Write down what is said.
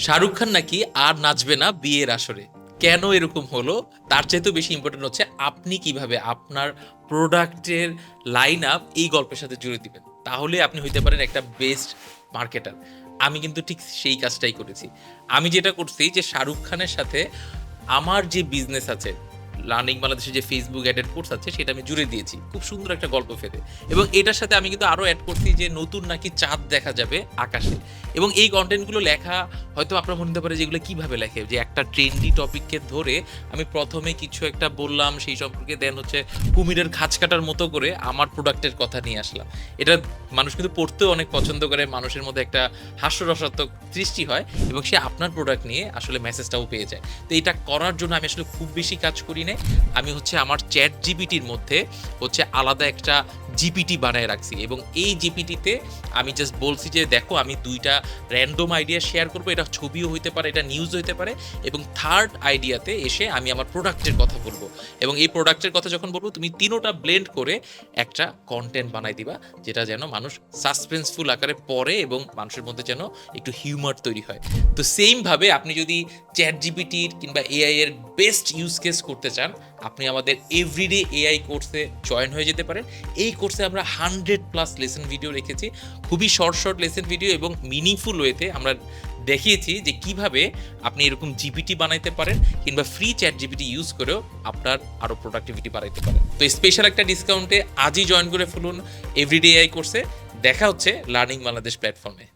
শাহরুখ খান নাকি আর নাচবে না বিয়ের আসরে? কেন এরকম হলো? তার চাইতেও বেশি ইম্পর্টেন্ট হচ্ছে আপনি কীভাবে আপনার প্রোডাক্টের লাইন আপ এই গল্পের সাথে জুড়ে দিবেন। তাহলে আপনি হইতে পারেন একটা বেস্ট মার্কেটার আমি কিন্তু ঠিক সেই কাজটাই করেছি। আমি যেটা করছি যে শাহরুখ খানের সাথে আমার যে বিজনেস আছে লার্নিং বাংলাদেশের যে ফেসবুক অ্যাডেড কোর্স আছে, সেটা আমি জুড়ে দিয়েছি। খুব সুন্দর একটা গল্প ফেলে। এবং এটার সাথে আমি কিন্তু আরও অ্যাড করছি যে নতুন নাকি চাঁদ দেখা যাবে আকাশে। এবং এই কন্টেন্টগুলো লেখা হয়তো আপনার মনে হতে পারে যেগুলো কীভাবে লেখে? যে একটা ট্রেন্ডি টপিককে ধরে আমি প্রথমে কিছু একটা বললাম, সেই সম্পর্কে দেন হচ্ছে কুমিরের খাঁচ কাটার মতো করে আমার প্রোডাক্টের কথা নিয়ে আসলাম। এটা মানুষ কিন্তু পড়তেও অনেক পছন্দ করে, মানুষের মধ্যে একটা হাস্যরসাত্মক সৃষ্টি হয় এবং সে আপনার প্রোডাক্ট নিয়ে আসলে মেসেজটাও পেয়ে যায়। তো এটা করার জন্য আমি আসলে খুব বেশি কাজ করি না আমি হচ্ছে আমার চ্যাট জিবিটির মধ্যে হচ্ছে আলাদা একটা জিপিটি বানায় রাখছি এবং এই জিপিটিতে আমি জাস্ট বলছি যে, দেখো, আমি দুইটা র্যান্ডম আইডিয়া শেয়ার করব। এটা ছবিও হইতে পারে, এটা নিউজ হইতে পারে এবং থার্ড আইডিয়াতে এসে আমি আমার প্রোডাক্টের কথা বলব। এবং এই প্রোডাক্টের কথা যখন বলব, তুমি তিনোটা ব্লেন্ড করে একটা কন্টেন্ট বানাই দিবা, যেটা যেন মানুষ সাসপেন্সফুল আকারে পড়ে এবং মানুষের মধ্যে যেন একটু হিউমার তৈরি হয়। তো সেমভাবে আপনি যদি চ্যাট জিপিটির কিংবা এআই এর বেস্ট ইউজ কেস করতে চান আপনি আমাদের এভরিডে এআই কোর্সে জয়েন হয়ে যেতে পারেন। এই কোর্সে আমরা হান্ড্রেড প্লাস লেসন ভিডিও রেখেছি। খুবই শর্ট শর্ট লেসন ভিডিও এবং মিনিংফুল ওয়েতে আমরা দেখিয়েছি যে কীভাবে আপনি এরকম জিপিটি বানাইতে পারেন কিংবা ফ্রি চ্যাট জিপিটি ইউজ করেও আপনার আরও প্রোডাক্টিভিটি বাড়াইতে পারেন। তো স্পেশাল একটা ডিসকাউন্টে আজই জয়েন করে ফেলুন এভরিডে এআই কোর্সে দেখা হচ্ছে লার্নিং বাংলাদেশ প্ল্যাটফর্মে